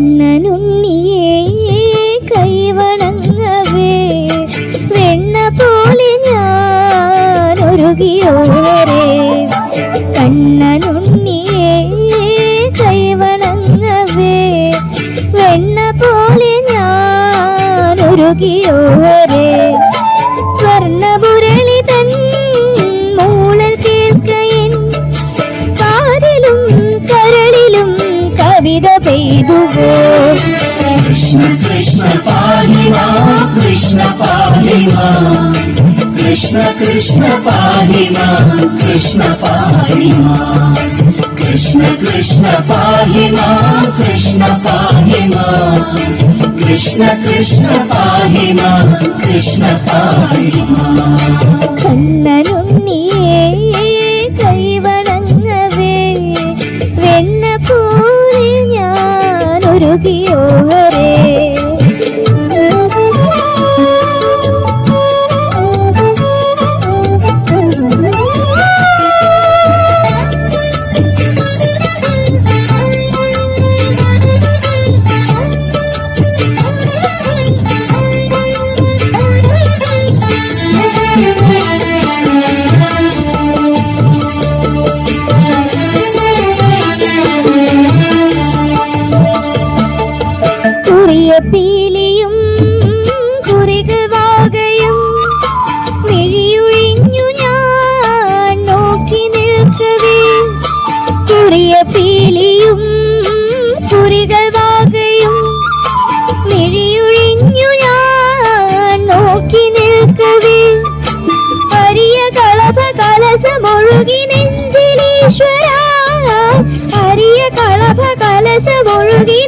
കണ്ണനുണ്ണിയേ വെണ്ണ പോലെ ഞാൻ കണ്ണനുണ്ണിയേ யோகியோரே ஸ்வர்ணபுரளி தன் மூலல் கேட்க என் பாரிலும் கரளிலும் கவித பெய்துவே. கிருஷ்ண கிருஷ்ண பாலிவா கிருஷ்ண பாலிவா கிருஷ்ண கிருஷ்ண பாலிவா கிருஷ்ண பாலிவா കൃഷ്ണ കൃഷ്ണ പാഹിമാ കൃഷ്ണ പാഹിമാ. കൃഷ്ണ കൃഷ്ണ പാഹിമാ കൃഷ്ണ പാഹിമാ. കുന്നനുണ്ണിയേ കൈവണങ്ങവേ വെണ്ണ പോലെ ഞാൻ ഒരുകിയ കുറിയ പീലിയും കുറികൾ വാകയും മിഴിയൊഴിഞ്ഞു ഞാൻ നോക്കി നിൽക്കവേ. കുറിയ പീലിയും കുറികൾ വാകയും മിഴിയൊഴിഞ്ഞു ഞാൻ നോക്കി നിൽക്കവേ. അരിയ കളഭ കലശമൊഴുകി നെഞ്ചിലീശ്വര. അരിയ കളഭ കലശമൊഴുകി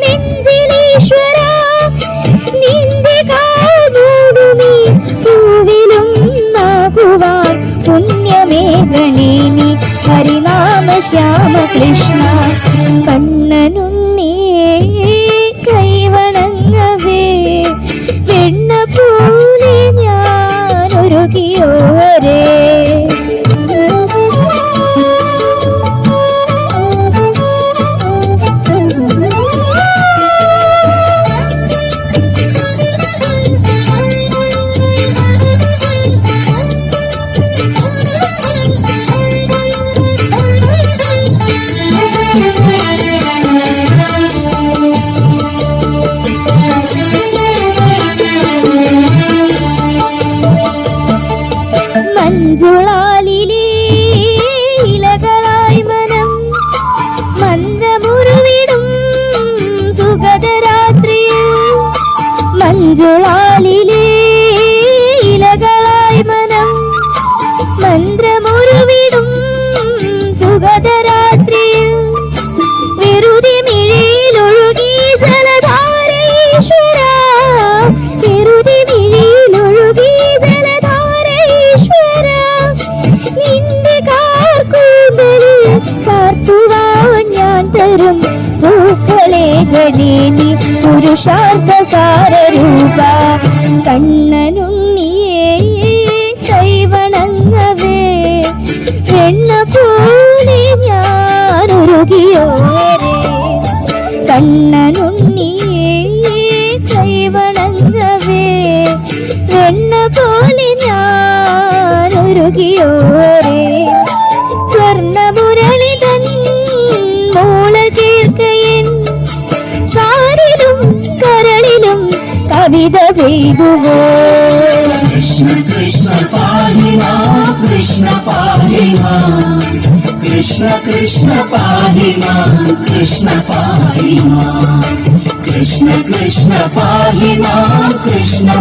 പുണ്യമേഘനേ നീ ഹരിനാമ ശ്യാമ കൃഷ്ണ കണ്ണനുണ്ണിയേ കൈവണങ്ങവേ. വെണ്ണ പോലെ ഞാൻ ഒരുകിയോരേ സുഗതരാത്രിയിൽ വെറുതെ ഗണേനി പുരുഷാർത്ഥ സാരൂപ കണ്ണനുണ്ണിയേ നൽകിയോരെ കണ്ണനുണ്ണിയേ കൈ വണങ്ങവേ വെണ്ണ പോലെ ഞാൻ ഒരുകിയോരെ സ്വർണ മുരളിതൻ മൂള കേൾക്കയൻ കാറിലും കരളിലും കവിത പെയ്തുവോ. കൃഷ്ണ കൃഷ്ണ പാലിന കൃഷ്ണ പാലിന कृष्ण कृष्ण पाहि मां कृष्ण पाहि मां कृष्ण कृष्ण पाहि मां कृष्ण